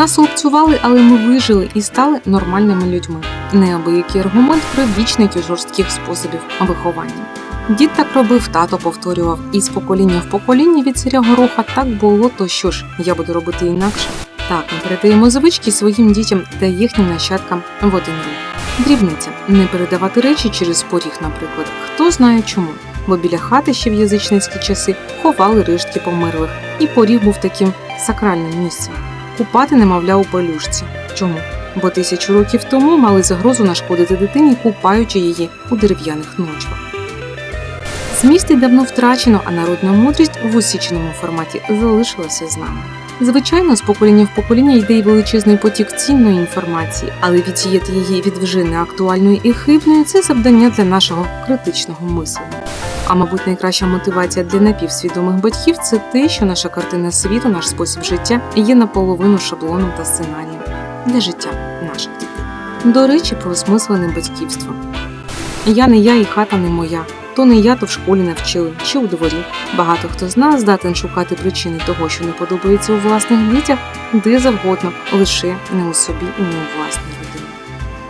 Нас лупцювали, але ми вижили і стали нормальними людьми. Неабиякий аргумент про вічних жорстких способів виховання. Дід так робив, тато повторював, і з покоління в покоління від царя гороха так було, то що ж, я буду робити інакше. Так, ми передаємо звички своїм дітям та їхнім нащадкам в один рух. Дрібниця не передавати речі через поріг, наприклад. Хто знає чому. Бо біля хати ще в язичницькі часи ховали рештки померлих, і поріг був таким сакральним місцем. Купати немовля у пелюшці. Чому? Бо тисячу років тому мали загрозу нашкодити дитині, купаючи її у дерев'яних ночвах. Зміст й давно втрачено, а народна мудрість в усіченому форматі залишилася з нами. Звичайно, з покоління в покоління йде й величезний потік цінної інформації, але відсіяти її від вже неактуальної і хибної це завдання для нашого критичного мислення. А мабуть, найкраща мотивація для напівсвідомих батьків це те, що наша картина світу, наш спосіб життя є наполовину шаблоном та сценарієм для життя наших дітей. До речі, про осмислене батьківство. Я не я і хата не моя. То не я, то в школі навчили, чи у дворі. Багато хто з нас здатен шукати причини того, що не подобається у власних дітях, де завгодно, лише не у собі і не у власній.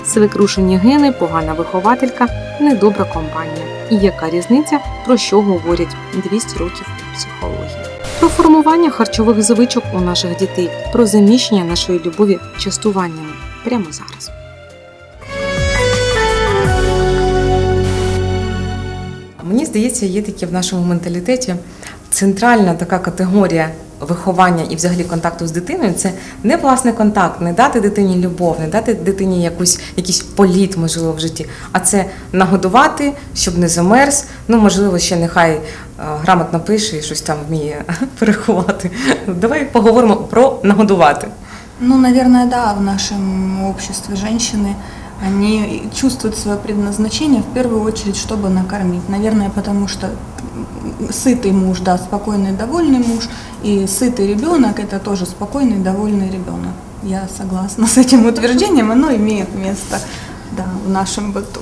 Свекрушені гени, погана вихователька, недобра компанія. І яка різниця, про що говорять 200 років психології? Про формування харчових звичок у наших дітей, про заміщення нашої любові частуваннями прямо зараз. Мені здається, є таке в нашому менталітеті центральна така категорія виховання і взагалі контакту з дитиною це не власний контакт, не дати дитині любов, не дати дитині якусь, якийсь політ, можливо, в житті, а це нагодувати, щоб не замерз. Ну, можливо, ще нехай е, грамотно пише і щось там вміє переховати. Давай поговоримо про нагодувати. Ну, наверное, да, в нашем обществе женщины, они чувствуют свое предназначение в первую очередь, чтобы накормить. Наверное, потому что сытый муж, да, спокойный, довольный муж, и сытый ребенок – это тоже спокойный, довольный ребенок. Я согласна с этим утверждением, оно имеет место да, в нашем быту.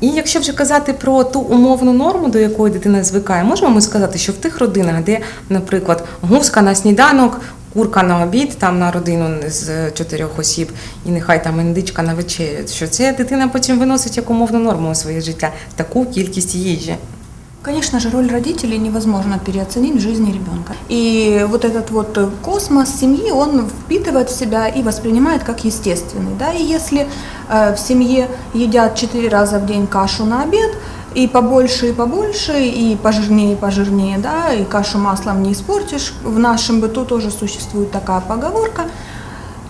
І якщо вже казати про ту умовну норму, до якої дитина звикає, можемо ми сказати, що в тих родинах, де, наприклад, гуска на сніданок, курка на обід, там на родину з чотирьох осіб, і нехай там індичка на вечерю, що це дитина потім виносить як умовну норму у своє життя, таку кількість їжі. Конечно же, роль родителей невозможно переоценить в жизни ребенка. И вот этот вот э, космос семьи, он впитывает в себя и воспринимает как естественный. Да? И если э, в семье едят четыре раза в день кашу на обед, и побольше, и побольше, и пожирнее, и пожирнее, да, и кашу маслом не испортишь, в нашем быту тоже существует такая поговорка,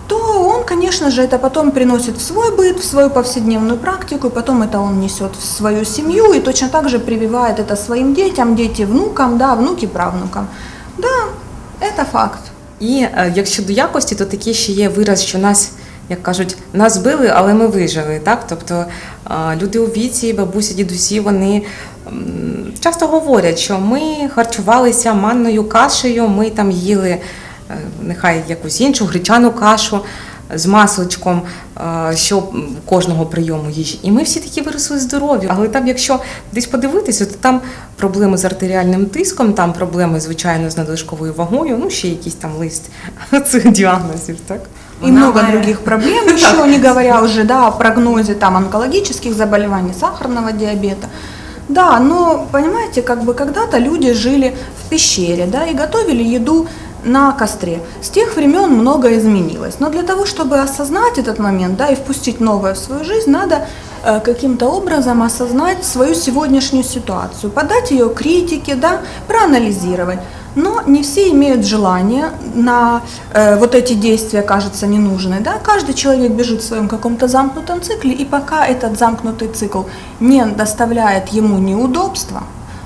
то он, конечно же, это потом приносит в свой быт, в свою повседневную практику, и потом это он несет в свою семью и точно так же прививает это своим детям, дети внукам, да, внуки правнукам. Да, это факт. І е, якщо до якості, то таке ще є вираз, що нас, як кажуть, нас били, але ми вижили. Так? Тобто люди у віці, бабусі, дідусі, вони часто говорять, що ми харчувалися манною кашею, ми там їли е, нехай якусь іншу гречану кашу. З масличком е, що кожного прийому їжі. І ми всі такі виросли здорові. Але там, якщо десь подивитися, то там проблеми з артеріальним тиском, там проблеми, звичайно, з надлишковою вагою, ну ще якийсь там лист цих діагнозів, так? И много других проблем еще, не говоря уже да, о прогнозе там, онкологических заболеваний, сахарного диабета. Да, но понимаете, как бы когда-то люди жили в пещере, да, и готовили еду на костре. С тех времен многое изменилось. Но для того, чтобы осознать этот момент, да, и впустить новое в свою жизнь, надо э, каким-то образом осознать свою сегодняшнюю ситуацию, подать ее критике, да, проанализировать. Но не все имеют желание на э, вот эти действия, кажется, не нужны. Да? Каждый человек бежит в своем каком-то замкнутом цикле, и пока этот замкнутый цикл не доставляет ему неудобства,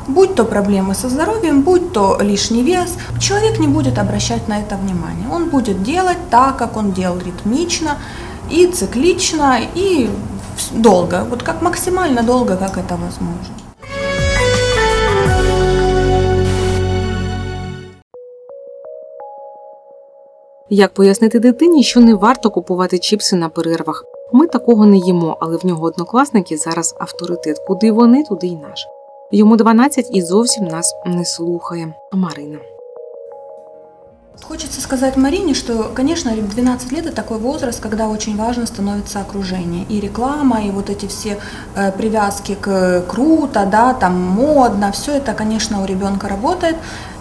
будь то проблемы со здоровьем, будь то лишний вес, человек не будет обращать на это внимание. Он будет делать так, как он делал ритмично и циклично, и долго, вот как максимально долго, как это возможно. Як пояснити дитині, що не варто купувати чіпси на перервах? Ми такого не їмо, але в нього однокласники зараз авторитет. Куди вони, туди й наш. Йому 12 і зовсім нас не слухає. Марина. Хочется сказать Марине, что, конечно, 12 лет – это такой возраст, когда очень важно становится окружение. И реклама, и вот эти все э, привязки к круто, да, там модно, все это, конечно, у ребенка работает.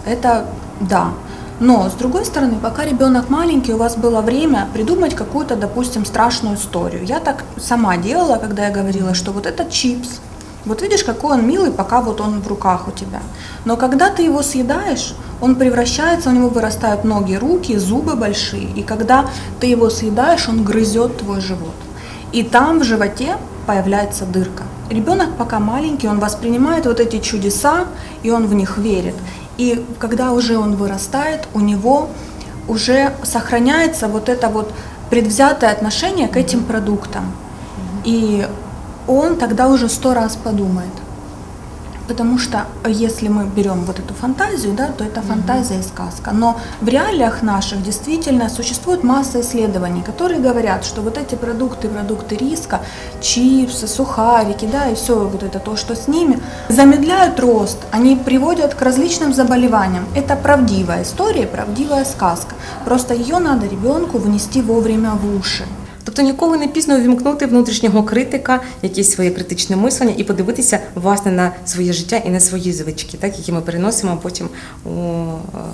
Это да. Но, с другой стороны, пока ребенок маленький, у вас было время придумать какую-то, допустим, страшную историю. Я так сама делала, когда я говорила, что вот этот чипс, вот видишь, какой он милый, пока вот он в руках у тебя. Но когда ты его съедаешь, он превращается, у него вырастают ноги, руки, зубы большие. И когда ты его съедаешь, он грызет твой живот. И там в животе появляется дырка. Ребенок пока маленький, он воспринимает вот эти чудеса, и он в них верит. И когда уже он вырастает, у него уже сохраняется вот это вот предвзятое отношение к этим продуктам. И он тогда уже сто раз подумает. Потому что э, если мы берем вот эту фантазию, да, то это фантазия и сказка. Но в реалиях наших действительно существует масса исследований, которые говорят, что вот эти продукты, продукты риска, чипсы, сухарики, да, и все вот это то, что с ними, замедляют рост, они приводят к различным заболеваниям. Это правдивая история, правдивая сказка. Просто ее надо ребенку внести вовремя в уши. Тобто ніколи не пізно увімкнути внутрішнього критика, якесь своє критичне мислення і подивитися власне на своє життя і на свої звички, так які ми переносимо потім у, е,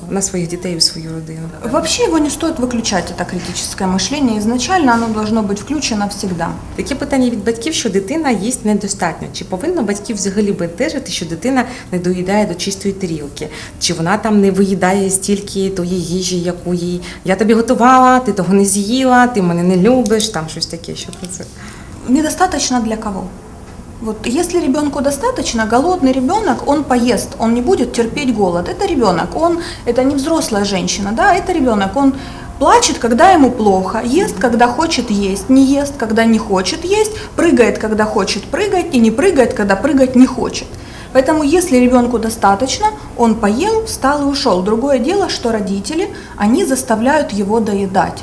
на своїх дітей у свою родину. Вообще его не стоит выключать, это критическое мышление. Изначально оно должно быть включено всегда. Таке питання від батьків, що дитина їсть недостатньо. Чи повинно батьків взагалі бентежити, що дитина не доїдає до чистої тарілки? Чи вона там не виїдає стільки тої їжі, яку їй я тобі готувала, ти того не з'їла, ти мене не любиш, Там щось таке, що про це. Недостаточно для кого? Вот если ребенку достаточно, голодный ребенок, он поест, он не будет терпеть голод. Это ребенок, он, это не взрослая женщина, да, это ребенок, он плачет, когда ему плохо, ест, когда хочет есть, не ест, когда не хочет есть, прыгает, когда хочет прыгать, и не прыгает, когда прыгать не хочет. Поэтому если ребенку достаточно, он поел, встал и ушел. Другое дело, что родители, они заставляют его доедать.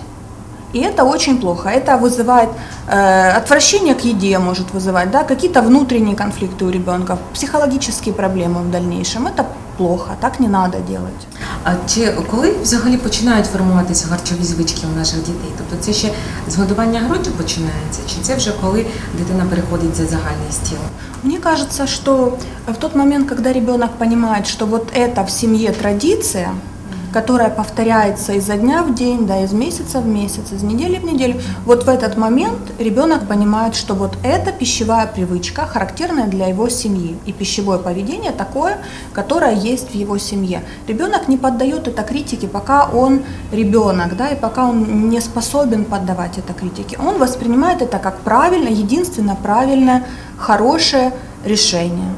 И это очень плохо. Это вызывает э, отвращение к еде, может вызывать, да, какие-то внутренние конфликты у ребенка, психологические проблемы в дальнейшем. Это плохо, так не надо делать. А чи коли взагалі починають формуватися харчові звички у наших дітей? Тобто це ще з годування груддю починається, чи це вже коли дитина переходить за загальний стіл? Мне кажется, что в тот момент, когда ребенок понимает, что вот это в семье традиция, которая повторяется изо дня в день, да, из месяца в месяц, из недели в неделю, вот в этот момент ребенок понимает, что вот эта пищевая привычка характерная для его семьи, и пищевое поведение такое, которое есть в его семье. Ребенок не поддает это критике, пока он ребенок, да, и пока он не способен поддавать это критике. Он воспринимает это как правильно, единственно правильное, хорошее решение.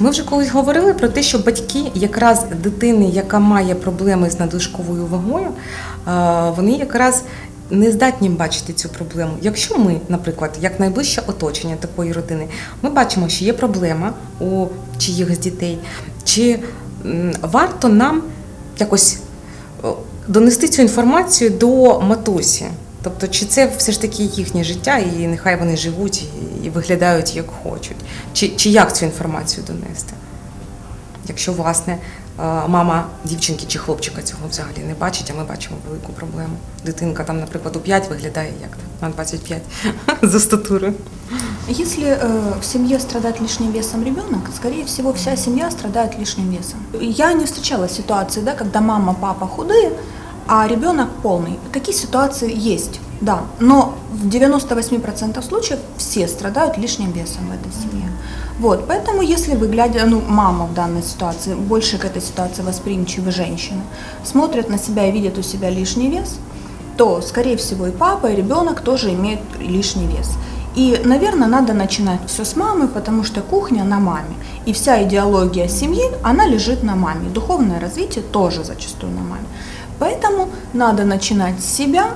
Ми вже колись говорили про те, що батьки якраз дитини, яка має проблеми з надлишковою вагою, е, вони якраз не здатні бачити цю проблему. Якщо ми, наприклад, як найближче оточення такої родини, ми бачимо, що є проблема у чиїхось дітей, чи варто нам якось донести цю інформацію до матусі? Тобто, чи це все ж таки їхнє життя, і нехай вони живуть і, виглядають як хочуть? Чи, чи як цю інформацію донести? Якщо власне е, мама дівчинки чи хлопчика цього взагалі не бачить, а ми бачимо велику проблему. Дитинка там, наприклад, у 5 виглядає як на 25 за статурою. Если э, в семье страдает лишним весом ребенок, скорее всего, вся семья страдает лишним весом. Я не встречала ситуации, да, когда мама, папа худые, а ребенок полный. Такие ситуации есть. Да, но в 98% случаев все страдают лишним весом в этой семье. Вот, поэтому если вы, глядя, ну, мама в данной ситуации, больше к этой ситуации восприимчивы женщины, смотрят на себя и видят у себя лишний вес, то, скорее всего, и папа, и ребенок тоже имеют лишний вес. И, наверное, надо начинать все с мамы, потому что кухня на маме. И вся идеология семьи, она лежит на маме. Духовное развитие тоже зачастую на маме. Поэтому надо начинать с себя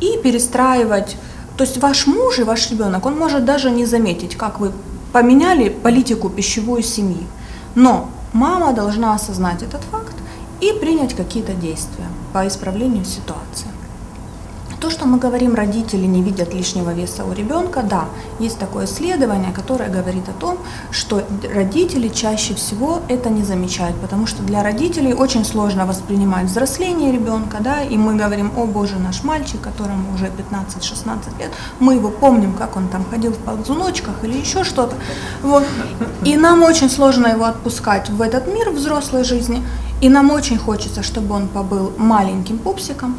и перестраивать. То есть ваш муж и ваш ребенок, он может даже не заметить, как вы поменяли политику пищевую семьи. Но мама должна осознать этот факт и принять какие-то действия по исправлению ситуации. То, что мы говорим, родители не видят лишнего веса у ребенка, да, есть такое исследование, которое говорит о том, что родители чаще всего это не замечают, потому что для родителей очень сложно воспринимать взросление ребенка, да, и мы говорим, о боже, наш мальчик, которому уже 15-16 лет, мы его помним, как он там ходил в ползуночках или еще что-то, вот, и нам очень сложно его отпускать в этот мир взрослой жизни, и нам очень хочется, чтобы он побыл маленьким пупсиком,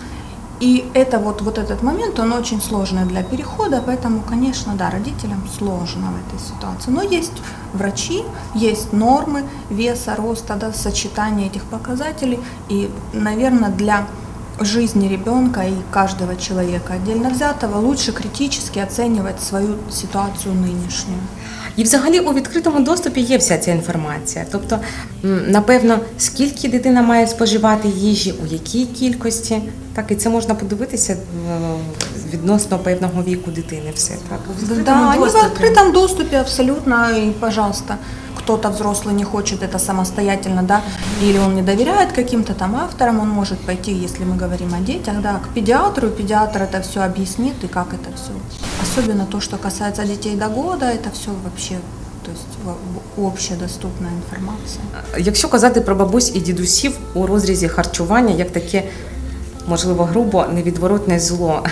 и это вот, вот этот момент, он очень сложный для перехода, поэтому, конечно, да, родителям сложно в этой ситуации. Но есть врачи, есть нормы веса, роста, да, сочетание этих показателей. И, наверное, для жизни ребенка и каждого человека отдельно взятого лучше критически оценивать свою ситуацию нынешнюю. І взагалі у відкритому доступі є вся ця інформація. Тобто, напевно, скільки дитина має споживати їжі, у якій кількості, так і це можна подивитися е, відносно певного віку дитини. Все так. Да, они в відкритому доступі абсолютно, і пожалуйста Кто-то взрослый не хочет это самостоятельно, да, или он не доверяет каким-то там авторам, он может пойти, если мы говорим о детях, да, к педиатру, и педиатр это все объяснит, и как это все. Особенно то, что касается детей до года, это все вообще, то есть в- в- общедоступная информация. Якщо казати про бабусь і дідусів у розрізі харчування, як таке, можливо, грубо невідворотне зло.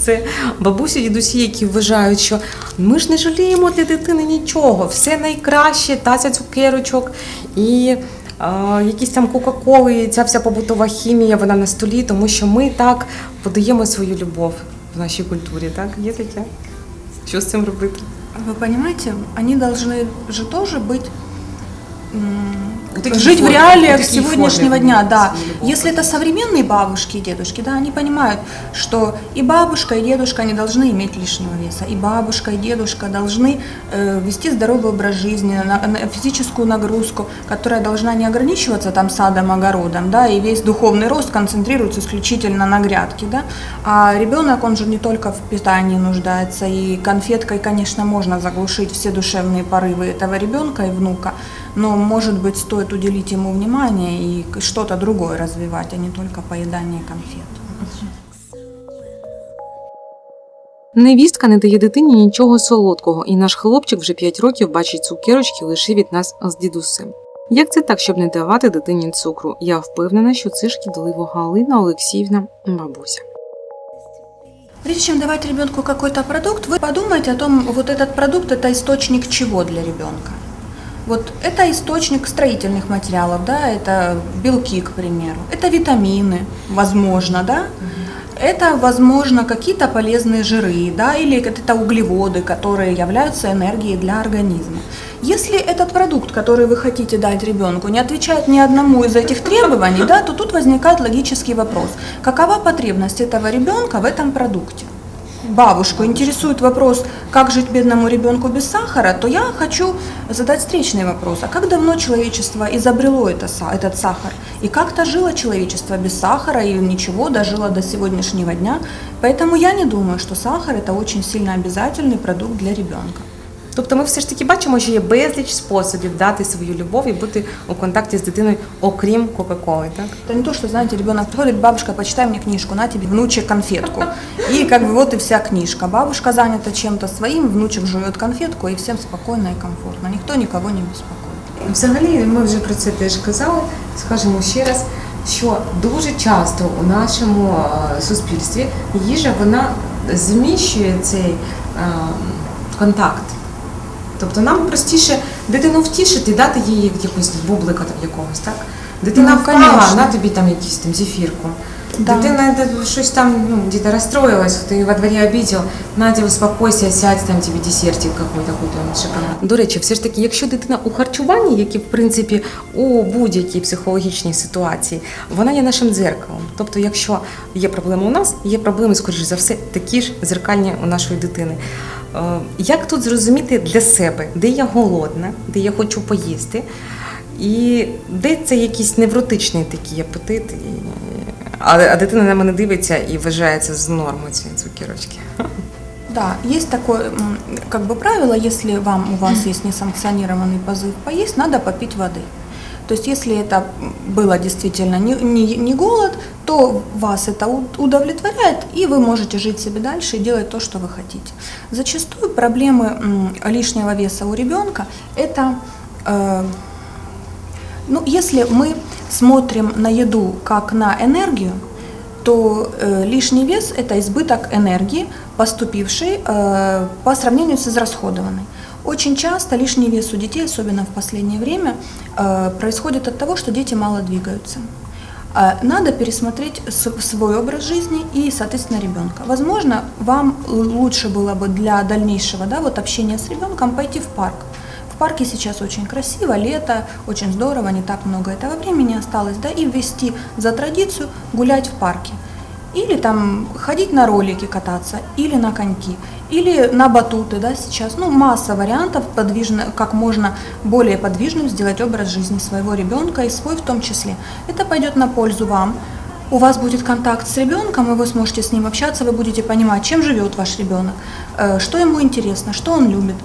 Це бабусі, дідусі, які вважають, що ми ж не жаліємо для дитини нічого, все найкраще, таця цукерочок і а, якісь там Кока-Коли, ця вся побутова хімія, вона на столі, тому що ми так подаємо свою любов в нашій культурі. Так, є таке? Що з цим робити? Вы понимаете, они должны же тоже быть м, У Таких жить в форм- у реалиях таких сегодняшнего дня, да. Если это современные бабушки и дедушки, да, они понимают, что и бабушка, и дедушка не должны иметь лишнего веса, и бабушка, и дедушка должны э, вести здоровый образ жизни, на, на физическую нагрузку, которая должна не ограничиваться там садом, огородом, да, и весь духовный рост концентрируется исключительно на грядке, да, а ребенок, он же не только в питании нуждается, и конфеткой, конечно, можно заглушить все душевные порывы этого ребенка и внука, но, может быть, стоит уделить ему внимание и к- что-то другое развивать, а не только поедание конфет. Невістка не дає дитині нічого солодкого, і наш хлопчик вже 5 років бачить цукерочки лише від нас з дідусем. Як це так, щоб не давати дитині цукру? Я впевнена, що це шкідливо Галина Олексіївна, бабуся. Прежде чем давать ребенку какой-то продукт, вы подумайте о том, вот этот продукт это источник чего для ребенка. Вот это источник строительных материалов, да, это белки, к примеру, это витамины, возможно, да, это, возможно, какие-то полезные жиры, да, или это углеводы, которые являются энергией для организма. Если этот продукт, который вы хотите дать ребенку, не отвечает ни одному из этих требований, да, то тут возникает логический вопрос. Какова потребность этого ребенка в этом продукте? Бабушку интересует вопрос, как жить бедному ребенку без сахара, то я хочу задать встречный вопрос. А как давно человечество изобрело это, этот сахар? И как-то жило человечество без сахара и ничего, дожило до сегодняшнего дня. Поэтому я не думаю, что сахар это очень сильно обязательный продукт для ребенка. Тобто ми все ж таки бачимо, що є безліч способів дати свою любов і бути у контакті з дитиною, окрім Кока-Коли, так? Это не то, что, знаете, ребенок приходит, бабушка, почитай мне книжку, на тебе, внучек, конфетку. И как бы вот и вся книжка. Бабушка занята чем-то своим, внучек жует конфетку, и всем спокойно и комфортно. Никто никого не беспокоит. Взагалі, ми вже про це теж казали. Скажемо ще раз, що дуже часто у нашому е, суспільстві їжа вона зміщує цей е, контакт. Тобто нам простіше дитину втішити, дати їй якогось бублика там якогось, так? Дитина Ну, впала, на тобі там якийсь там зефірку. Да. Дитина щось там, ну, где-то расстроилась, ты во дворі обидел, Надя, успокойся, сядь, там тебе десертик какой-то купим, шоколад. До речі, все ж таки, якщо дитина у харчуванні, як і в принципі у будь-якій психологічній ситуації, вона є нашим дзеркалом. Тобто, якщо є проблеми у нас, є проблеми, скоріш за все, такі ж зеркальні у нашої дитини. Е, Як тут зрозуміти для себе, де я голодна, де я хочу поїсти, і де це якийсь невротичний такий апетит, і... а, а дитина на мене дивиться і вважає це з нормою ці цукерочки. Да, есть такое м, как бы правило, если вам у вас есть несанкционированный позыв поесть, надо попить воды. То есть если это было действительно не, не, не голод, то вас это удовлетворяет, и вы можете жить себе дальше и делать то, что вы хотите. Зачастую проблемы лишнего веса у ребенка это э, ну, если мы смотрим на еду как на энергию, то э, лишний вес – это избыток энергии, поступивший э, по сравнению с израсходованной. Очень часто лишний вес у детей, особенно в последнее время, э, происходит от того, что дети мало двигаются. Э, Надо пересмотреть свой образ жизни и, соответственно, ребенка. Возможно, вам лучше было бы для дальнейшего да, вот общения с ребенком пойти в парк. В парке сейчас очень красиво, лето, очень здорово, не так много этого времени осталось, да, и ввести за традицию гулять в парке. Или там ходить на ролики кататься, или на коньки, или на батуты, да, сейчас, ну, масса вариантов, подвижно, как можно более подвижным сделать образ жизни своего ребенка и свой в том числе. Это пойдет на пользу вам, у вас будет контакт с ребенком, и вы сможете с ним общаться, вы будете понимать, чем живет ваш ребенок, э, что ему интересно, что он любит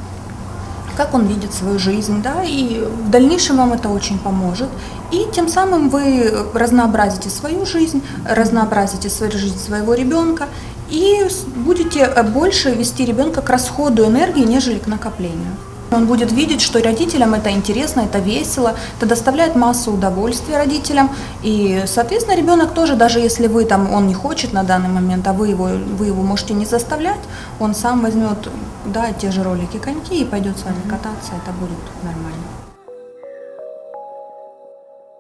как он видит свою жизнь, да, и в дальнейшем вам это очень поможет. И тем самым вы разнообразите свою жизнь, разнообразите свою жизнь своего ребенка и будете э, больше вести ребенка к расходу энергии, нежели к накоплению. Он будет видеть, что родителям это интересно, это весело, это доставляет массу удовольствия родителям. И, соответственно, ребенок тоже, даже если вы там, он не хочет на данный момент, а вы его, вы его можете не заставлять, он сам возьмет да, те же ролики коньки и пойдет с вами кататься, это будет нормально.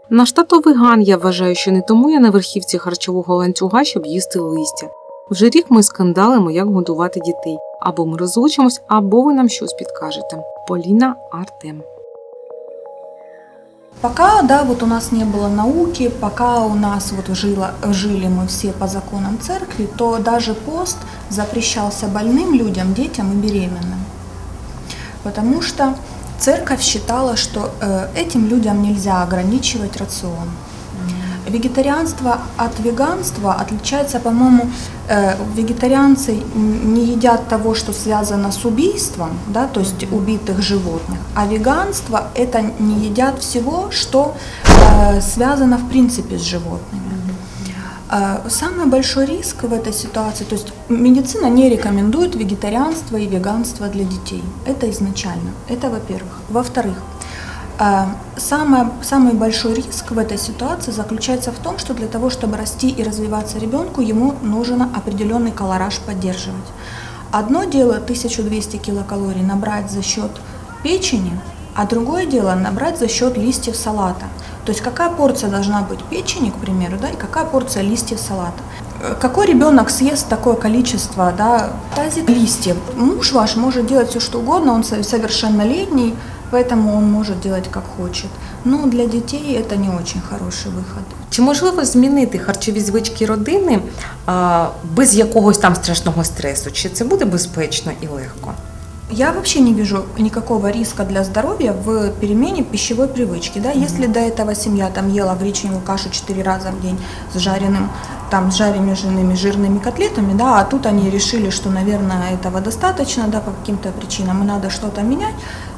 Наш тато веган, я вважаю, що не тому я на верхівці харчового ланцюга, щоб їсти листя. Вже рік ми скандалимо, як годувати дітей. Або ми розлучимось, або ви нам щось підкажете. Поліна Артем. Пока, да, вот у нас не было науки, пока у нас вот жило, жили мы все по законам церкви, то даже пост запрещался больным людям, детям и беременным. Потому что церковь считала, что э, этим людям нельзя ограничивать рацион. Вегетарианство от веганства отличается, по-моему, э, вегетарианцы не едят того, что связано с убийством, да, то есть убитых животных, а веганство это не едят всего, что э, связано в принципе с животными. Э, Самый большой риск в этой ситуации, то есть медицина не рекомендует вегетарианство и веганство для детей. Это изначально. Это во-первых. Во-вторых, самое, самый большой риск в этой ситуации заключается в том, что для того, чтобы расти и развиваться ребенку, ему нужно определенный колораж поддерживать. Одно дело 1200 килокалорий набрать за счет печени, а другое дело набрать за счет листьев салата. То есть какая порция должна быть печени, к примеру, да, и какая порция листьев салата. Э, Какой ребенок съест такое количество да, тазик листьев? Муж ваш может делать все, что угодно, он со- совершеннолетний, поэтому он может делать как хочет. Но для детей это не очень хороший выход. Чи можливо змінити харчові звички родини а, без якогось там страшного стресу? Чи це буде безпечно і легко? Я вообще не вижу никакого риска для здоровья в перемене пищевой привычки. Да? Если до этого семья там ела гречневую кашу 4 раза в день с жареным, там, с жареными жирными котлетами, да, а тут они решили, что, наверное, этого достаточно да, по каким-то причинам, и надо что-то менять,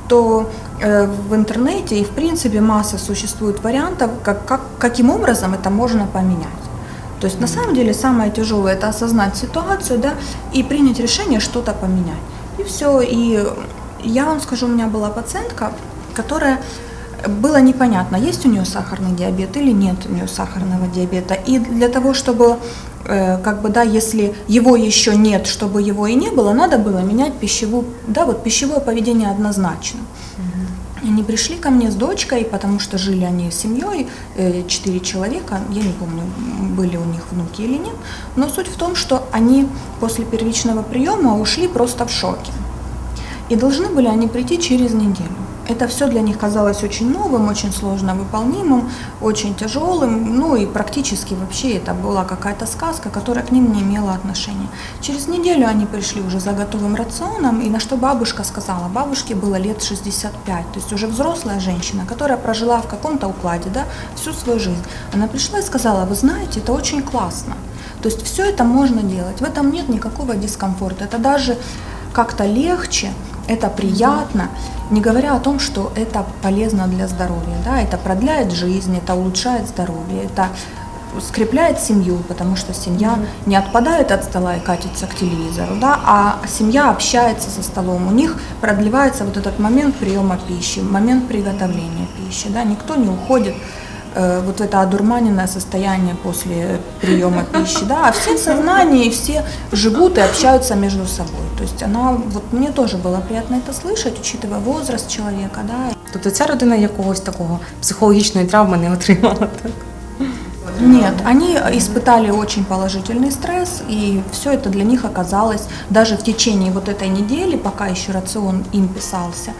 то э, в интернете и в принципе масса существует вариантов, как, как, каким образом это можно поменять. То есть на самом деле самое тяжелое это осознать ситуацию, да, и принять решение что-то поменять. И все. И я вам скажу, у меня была пациентка, которая было непонятно, есть у нее сахарный диабет или нет у нее сахарного диабета. И для того, чтобы, э, как бы, да, если его еще нет, чтобы его и не было, надо было менять пищевую, да, вот пищевое поведение однозначно. Они пришли ко мне с дочкой, потому что жили они с семьей, э, четыре человека, я не помню, были у них внуки или нет, но суть в том, что они после первичного приема ушли просто в шоке. И должны были они прийти через неделю. Это все для них казалось очень новым, очень сложно выполнимым, очень тяжелым, ну и практически вообще это была какая-то сказка, которая к ним не имела отношения. Через неделю они пришли уже за готовым рационом, и на что бабушка сказала, бабушке было лет 65, то есть уже взрослая женщина, которая прожила в каком-то укладе да, всю свою жизнь. Она пришла и сказала, вы знаете, это очень классно. То есть все это можно делать, в этом нет никакого дискомфорта, это даже как-то легче, это приятно, не говоря о том, что это полезно для здоровья, да, это продляет жизнь, это улучшает здоровье, это скрепляет семью, потому что семья не отпадает от стола и катится к телевизору, да, а семья общается за столом, у них продлевается вот этот момент приема пищи, момент приготовления пищи, да, никто не уходит вот в это одурманенное состояние после приема пищи, да, а все в сознании, и все живут и общаются между собой. То есть она, вот мне тоже было приятно это слышать, учитывая возраст человека, да. Тобто ця родина якогось такого психологічної травми не отримала. Так? Нет, они испытали очень положительный стресс, и все это для них оказалось даже в течение вот этой недели, пока еще рацион им писался,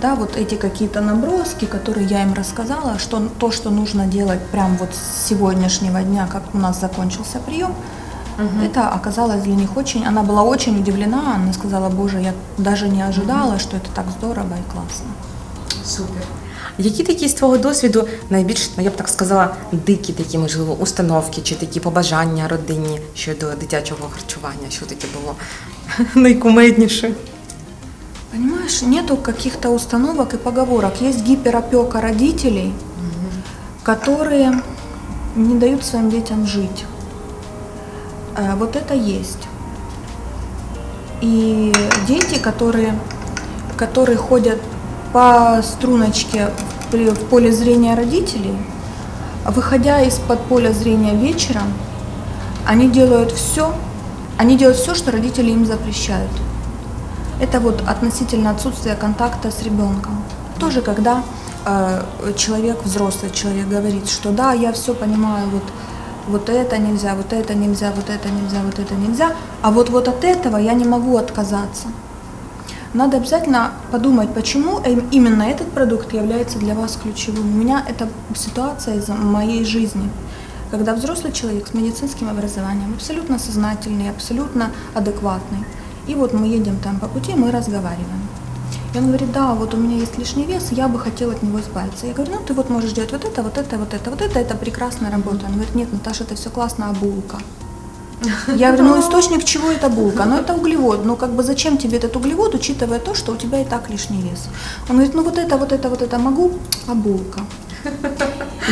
да, вот эти какие-то наброски, которые я им рассказала, что то, что нужно делать прям вот с сегодняшнего дня, как у нас закончился прием, это оказалось для них очень, она была очень удивлена, она сказала, боже, я даже не ожидала, что это так здорово и классно. Супер. Які такі з твого досвіду найбільш, ну я б так сказала, дикі такі, можливо, установки чи такі побажання родині щодо дитячого харчування? Що таке було найкумедніше? Понимаешь, нету каких-то установок и поговорок. Есть гиперопека родителей, которые не дают своим детям жить. Э, Вот это есть. И дети, которые, которые ходят по струночке в поле зрения родителей, выходя из-под поля зрения вечером, они делают все, они делают все, что родители им запрещают. Это вот относительно отсутствия контакта с ребенком. Тоже когда э, человек, взрослый человек говорит, что да, я все понимаю, вот, вот это нельзя, вот это нельзя, вот это нельзя, вот это нельзя, а вот, вот от этого я не могу отказаться. Надо обязательно подумать, почему им- именно этот продукт является для вас ключевым. У меня это ситуация из моей жизни, когда взрослый человек с медицинским образованием, абсолютно сознательный, абсолютно адекватный. И вот мы едем там по пути, мы разговариваем. И он говорит, да, вот у меня есть лишний вес, я бы хотел от него избавиться. Я говорю, ну ты вот можешь делать вот это, вот это, вот это, вот это, это прекрасная работа. Он говорит, нет, Наташа, это все классно, а булка? Я говорю, ну источник чего это булка? Ну это углевод. Ну как бы зачем тебе этот углевод, учитывая то, что у тебя и так лишний вес? Он говорит, ну вот это, вот это, вот это могу, а булка?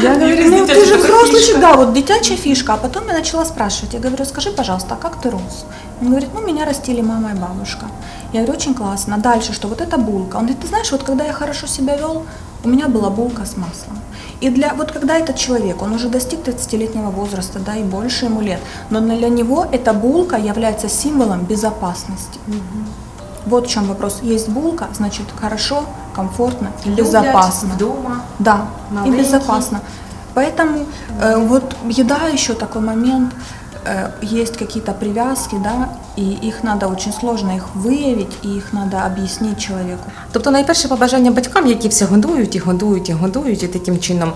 Я говорю, ну ты же взрослый да, вот дитячая фишка. А потом я начала спрашивать, я говорю, скажи, пожалуйста, а как ты рос? Он говорит, ну меня растили мама и бабушка. Я говорю, очень классно. Дальше что? Вот это булка. Он говорит, ты знаешь, вот когда я хорошо себя вел, у меня была булка с маслом. И для вот когда этот человек, он уже достиг 30-летнего возраста, да, и больше ему лет, но для него эта булка является символом безопасности. Вот в чем вопрос. Есть булка, значит хорошо, комфортно и безопасно. вдома. Да, Маленький. и безопасно. Поэтому э, вот еда еще такой момент, есть какие-то привязки, да, и их надо очень сложно их выявить, и их надо объяснить человеку. Тобто найперше побажання батькам, які все годують і годують і годують, і таким чином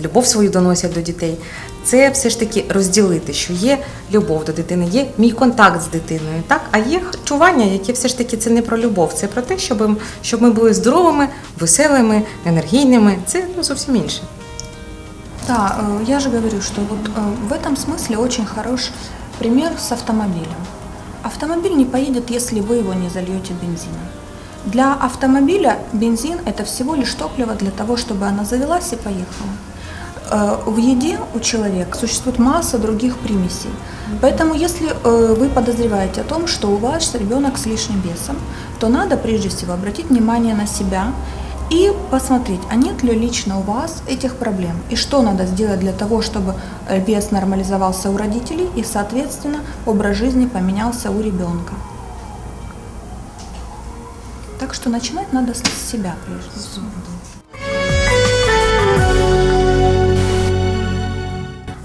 любов свою доносять до дітей, це все ж таки розділити, що є любов до дитини, є мій контакт з дитиною, так? А є харчування, яке все ж таки це не про любов, це про те, щоб, щоб ми були здоровими, веселими, енергійними. Це ну, зовсім інше. Да, э, я же говорю, что вот э, в этом смысле очень хорош пример с автомобилем. Автомобиль не поедет, если вы его не зальете бензином. Для автомобиля бензин – это всего лишь топливо для того, чтобы она завелась и поехала. Э, В еде у человека существует масса других примесей. Поэтому, если вы подозреваете о том, что у вас ребенок с лишним весом, то надо прежде всего обратить внимание на себя и посмотреть, а нет ли лично у вас этих проблем, и что надо сделать для того, чтобы э, вес нормализовался у родителей и, соответственно, образ жизни поменялся у ребенка. Так что начинать надо с себя прежде всего.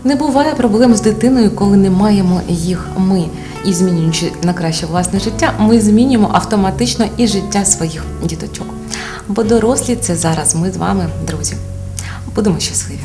Не буває проблем з дитиною, коли не маємо їх ми. І змінюючи на краще власне життя, ми змінюємо автоматично і життя своїх діточок. Бо дорослі це зараз ми з вами, друзі. Будемо щасливі.